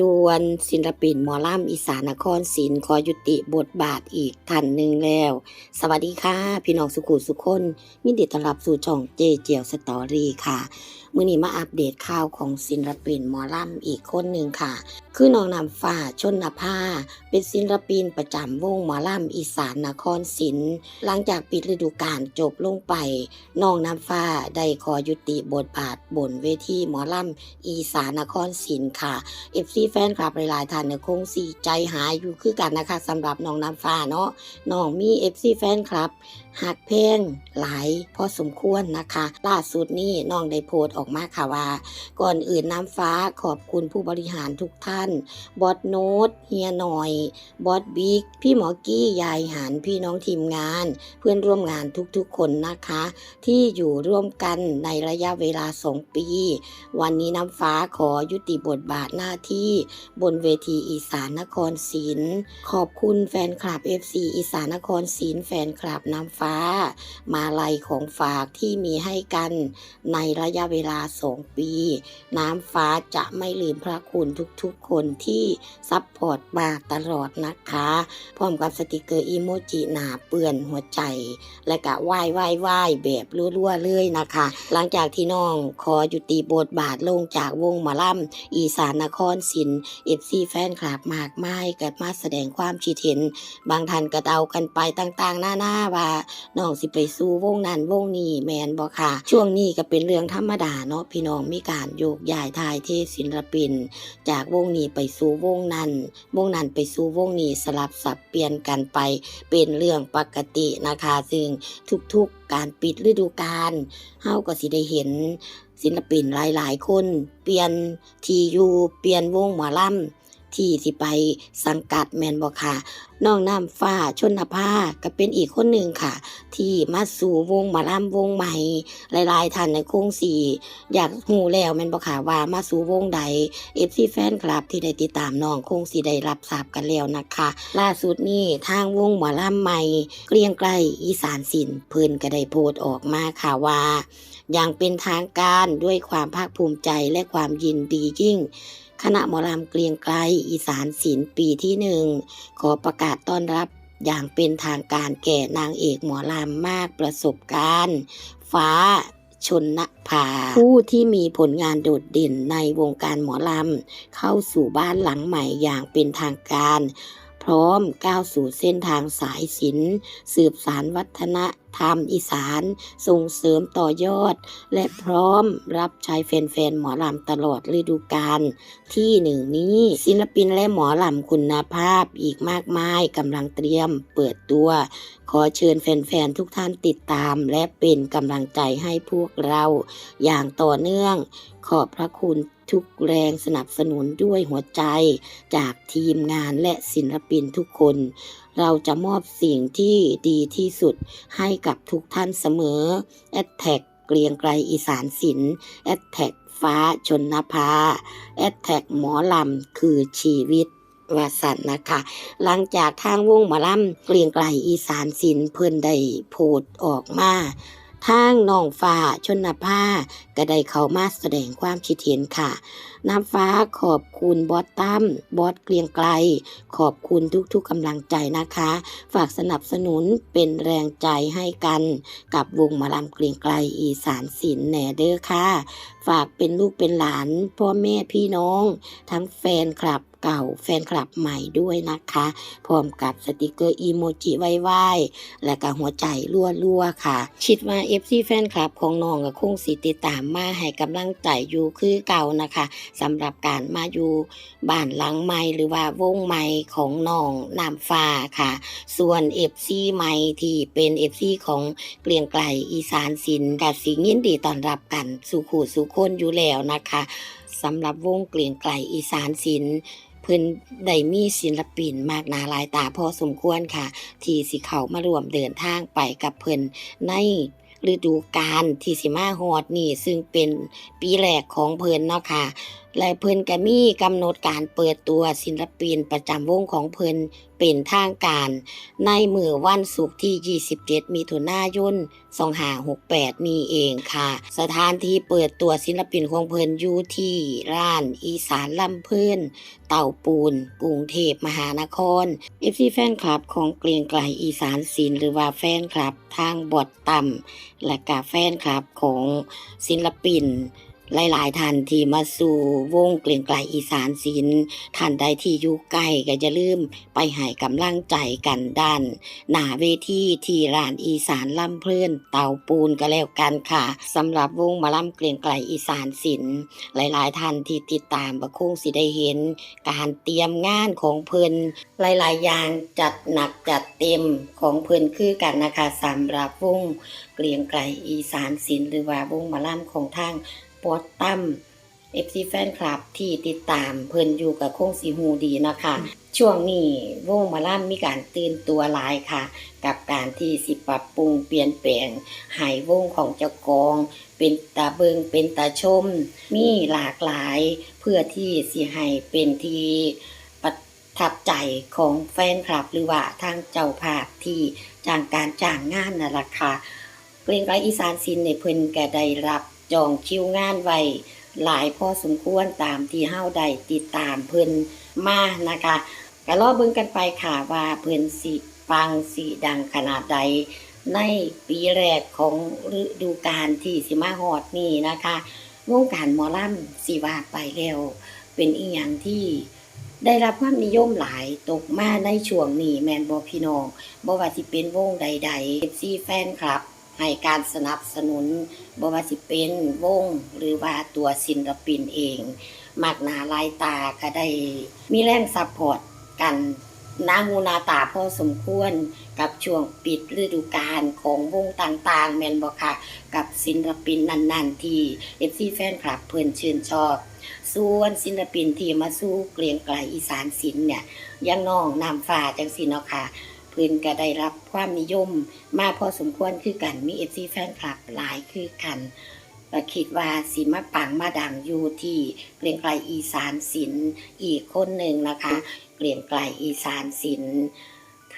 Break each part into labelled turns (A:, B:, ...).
A: ด่ วน ศิลปินหมอล่ำอีสานนครศิลป์ขอยุติบทบาทอีกท่านหนึ่งแล้ว สวัสดีค่ะ พี่น้องสุขุสุขคนมินดีต้อนรับสู่ช่องเจเจียวสตอรี่ค่ะมื่อนี้มาอัปเดตข่าวของศิลปินหมอล่ำอีกคนหนึ่งค่ะ คือน้องนำฟ้าชนภา เป็นศิลปินประจำวงหมอล่ำอีสานนครศิลป์หลังจากปิดฤดูกาลจบลงไปน้องนำฟ้าได้ขอยุติบทบาทบนเวทีหมอล่ำอีสานนครศิลป์ค่ะเอฟซีแฟนคลับหลายๆท่านเนี่ยคงสีใจหายอยู่คือกันนะคะสำหรับน้องน้ำฟ้าเนาะน้องมีเอฟซีแฟนคลับหักเพลงหลายพอสมควรนะคะ ล่าสุดนี่น้องได้โพสต์ออกมาค่ะว่า ก่อนอื่นน้ำฟ้าขอบคุณผู้บริหารทุกท่าน บอสโนตเฮียหน่อย บอสบิ๊ก พี่หมอกี้ยายหันพี่น้องทีมงาน เพื่อนร่วมงานทุกๆคนนะคะ ที่อยู่ร่วมกันในระยะเวลาสองปี วันนี้น้ำฟ้าขอยุติบทบาทหน้าที่บนเวทีอีสานนครศรีขอบคุณแฟนคลับ FC อีสานนครศรีแฟนคลับน้ำฟ้า มาลัยของฝากที่มีให้กันในระยะเวลาสองปี น้ำฟ้าจะไม่ลืมพระคุณทุกๆคนที่ซัพพอร์ตมาตลอดนะคะ พร้อมกับสติกเกอร์อีโมจิหนาเปื่อนหัวใจ และก็ไหว้ไหว้ไหว้แบบรั่วๆเลยนะคะ หลังจากที่น้องขอหยุดติบทบาทลงจากวงหมอลำอีสานนครศิลป์เอฟซีแฟนคลับมากมายก็มาแสดงความคิดเห็น บางท่านก็เดากันไปต่างๆ หน้าๆว่าน้องสิไปสู้วงนั้นวงนี้แมนบ่ค่ะ ช่วงนี้ก็เป็นเรื่องธรรมดาเนาะพี่น้องมีการโยกย้ายทายเทศิลปิน จากวงนี้ไปสู่วงนั้น วงนั้นไปสู่วงนี้สลับสับเปลี่ยนกันไป เป็นเรื่องปกตินะคะ ซึ่งทุกๆการปิดฤดูกาลเฮาก็สิได้เห็น ศิลปินหลาย ๆ คน เปลี่ยนทีอยู่เปลี่ยนวงหมอลำ ที่สิไปสังกัดแมนบอกค่ะน้องน้ำฟ้าชนภาก็เป็นอีกคนหนึ่งค่ะ ที่มาสู่วงหมาล่ำวงใหม่หลายๆท่านในคงสี่อยากหูแล้วแมนบอกค่ะว่ามาสู่วงใดเอฟซีแฟนคลับที่ได้ติดตามน้องคงสีได้รับทราบกันแล้วนะคะ ล่าสุดนี้ทางวงหมอล่ำใหม่ เกรียงไกรอีสานสินเพิ่นก็ได้โพสต์ออกมาค่ะว่าอย่างเป็นทางการด้วยความภาคภูมิใจและความยินดียิ่ง คณะหมอลำเกรียงไกรอีสานศิลป์ปีที่หนึ่งขอประกาศต้อนรับอย่างเป็นทางการแก่นางเอกหมอลำมากประสบการณ์ ฟ้าชนนภา ผู้ที่มีผลงานโดดเด่นในวงการหมอลำเข้าสู่บ้านหลังใหม่อย่างเป็นทางการ พร้อมก้าวสู่เส้นทางสายศิลป์สืบสารวัฒนธรรมอีสานส่งเสริมต่อยอด และพร้อมรับใช้แฟนๆหมอลำตลอดฤดูกาลที่หนึ่งนี้ ศิลปินและหมอลำคุณภาพอีกมากมายกำลังเตรียมเปิดตัว ขอเชิญแฟนๆทุกท่านติดตาม และเป็นกำลังใจให้พวกเรา อย่างต่อเนื่อง ขอบพระคุณ ทุกแรงสนับสนุนด้วยหัวใจจากทีมงานและศิลปินทุกคน เราจะมอบสิ่งที่ดีที่สุดให้กับทุกท่านเสมอแอดแท็กเกรียงไกรอีสานศิลป์แอดแท็กฟ้าชนนภาแอดแท็กหมอลำคือชีวิตวาสันนะคะ หลังจากทางวงหมอลำเกรียงไกรอีสานศิลป์เพิ่นได้โพสต์ออกมาทางน้องฟ้าชนภาก็ได้เข้ามาแสดงความคิดเห็นค่ะ น้ำฟ้าขอบคุณบอสตั้มบอสเกรียงไกรขอบคุณทุกๆกำลังใจนะคะ ฝากสนับสนุนเป็นแรงใจให้กันกับวงมอลำเกรียงไกรอีสานศิลป์แหน่เด้อค่ะ ฝากเป็นลูกเป็นหลาน พ่อแม่พี่น้อง ทั้งแฟนคลับเก่าแฟนคลับใหม่ด้วยนะคะ พร้อมกับสติกเกอร์อีโมจิไหว้ๆและก็หัวใจรั่วๆค่ะ คิดว่า FC แฟนคลับของน้องก็คงสิติดตามมาให้กำลังใจอยู่คือเก่านะคะสำหรับการมาอยู่บ้านหลังใหม่หรือว่าวงใหม่ของน้องน้ำฟ้าค่ะ ส่วน FC ใหม่ที่เป็น FC ของเกลียงไกลอีสานศิลป์กับสิยินดีต้อนรับกันสู่ขู่สู่คนอยู่แล้วนะคะสำหรับวงเกลียงไกลอีสานศิลป์เพิ่นได้มีศิลปินมากนาหลายตาพอสมควรค่ะ ที่สิเขามารวมเดินทางไปกับเพิ่นใน ฤดูกาลที่สิมาฮอดนี่ ซึ่งเป็นปีแรกของเพิ่นเนาะค่ะ และเพิ่นก็มีกำหนดการเปิดตัวศิลปินประจำวงของเพิ่นเป็นทางการ ในมือวันศุกร์ที่ 27 มิถุนายน 2568 นี้เองค่ะ สถานที่เปิดตัวศิลปินของเพิ่นอยู่ที่ร้านอีสานลำเพิ่นเต่าปูนกรุงเทพมหานคร FC แฟนคลับของเกรียงไกลอีสานศิลป์หรือว่าแฟนคลับทางบอดต่ำและก็แฟนคลับของศิลปิน หลาย ๆ ท่านที่มาสู่วงเกลียงไกลอีสานศิลป์ท่านใดที่อยู่ใกล้ก็จะลืมไปให้กำลังใจกันด้าน หน้าเวทีที่ร้านอีสานลำเพลินเตาปูนก็แล้วกันค่ะสำหรับวงมาล่ำเกลียงไกลอีสานศิลป์หลาย ๆ ท่านที่ติดตามบะคงสิได้เห็น การเตรียมงานของเพิ่นหลาย ๆ อย่างจัดหนักจัดเต็มของเพิ่นคือกันนะคะสำหรับวงเกลียงไกลอีสานศิลป์หรือว่าวงมาล่ำของทาง ปอดตั้ม FC แฟนคลับที่ติดตามเพิ่นอยู่กับคงสีหูดีนะคะ ช่วงนี้วงหมาล่ำมีการตื่นตัวหลายค่ะ กับการที่สิปรับปรุงเปลี่ยนแปลงให้วงของเจ้ากอง เป็นตาเบิงเป็นตาชม มีหลากหลายเพื่อที่สิให้เป็นที่ประทับใจของแฟนคลับ หรือว่าทางเจ้าภาพที่จ้างการจ้างงานนั่นแหละค่ะเกรียงไกรอีสานศิลป์ในยเพิ่นก็ได้รับ จองคิวงานไว้หลายพอสมควรตามที่เฮาได้ติดตามเพิ่นมานะคะก็รอเบิ่งกันไปค่ะว่าเพิ่นสิปังสิดังขนาดใด ในปีแรกของฤดูกาลที่สิมาฮอดนี้นะคะวงการหมอลำสิว่าไปแล้ว เป็นอีหยังที่ได้รับความนิยมหลายตกมาในช่วงนี้แมนบอพี่น้องบ่ว่าสิเป็นวงใดๆเซีแฟนคลับ ให้การสนับสนุนบว่าสิเป็นวงหรือว่าตัวศิลปินเองมากหนาลายตาก็ได้มีแรงซัพพอร์ตกันนาหูนาตาพอสมควรกับช่วงปิดฤดูกาลของวงต่างๆ แมนบอค่ะ กับศิลปินนั้นๆ ที่เอฟซีแฟนคลับเพิ่นชื่นชอบ ส่วนศิลปินที่มาสู้เกรียงไกลอีสานศิลป์เนี่ยยังน้องนามฟ้าจังสิเนาะค่ะ เพิ่นก็ได้รับความนิยม มาพอสมควรคือกันมีเอฟซีแฟนคลับหลายคือกันก็คิดว่าสิมาปังมาดังอยู่ที่เกรียงไกลอีสานศิลป์อีกคนหนึ่งนะคะ เกรียงไกลอีสานศิลป์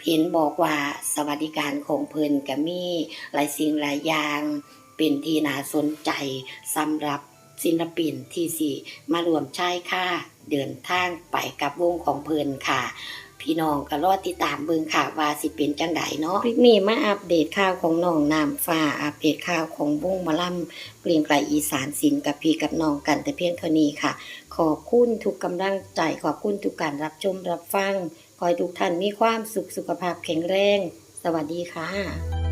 A: เห็นบอกว่าสวัสดิการของเพิ่นก็มีหลายสิ่งหลายอย่างเป็นที่น่าสนใจสำหรับศิลปินที่สิมารวมใช้ค่าเดินทางไปกับวงของเพิ่นค่ะ พี่น้องก็รอติดตามเบิ่งค่ะ ว่าสิเป็นจังไดเนาะคลิปนี้มาอัปเดตข่าวของน้องน้ำฟ้าอัปเดตข่าวของวงมะล่ำเกรียงไกลอีสานศิลป์กับพี่กับน้องกันแต่เพียงเท่านี้ค่ะ ขอบคุณทุกกำลังใจขอบคุณทุกการรับชมรับฟังขอให้ทุกท่านมีความสุขสุขภาพแข็งแรง สวัสดีค่ะ